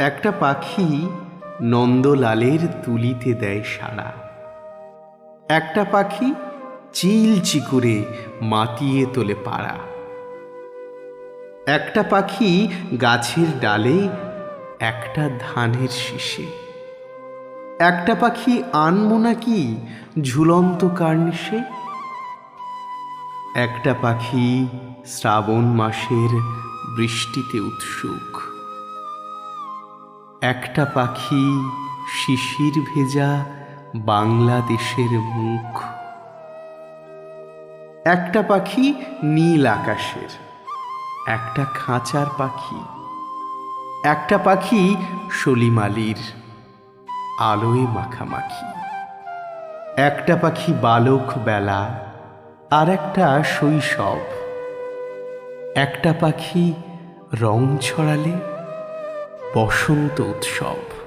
একটা পাখি নন্দলালের তুলিতে দেয় সাড়া। একটা পাখি চিলচি করে মাতিয়ে তোলে পাড়া। একটা পাখি গাছের ডালে, একটা ধানের শীষে। একটা পাখি আনমো নাকি ঝুলন্ত কার্নিশে? একটা পাখি শ্রাবণ মাসের বৃষ্টিতে উৎসুক। একটা পাখি শিশির ভেজা বাংলাদেশের মুখ। একটা পাখি নীল আকাশের, একটা খাঁচার পাখি, একটা পাখি সলিমালির আলোয় মাখামাখি। একটা পাখি বালক বেলা আর একটা শৈশব। একটা পাখি রং ছড়ালে বসন্ত উৎসব।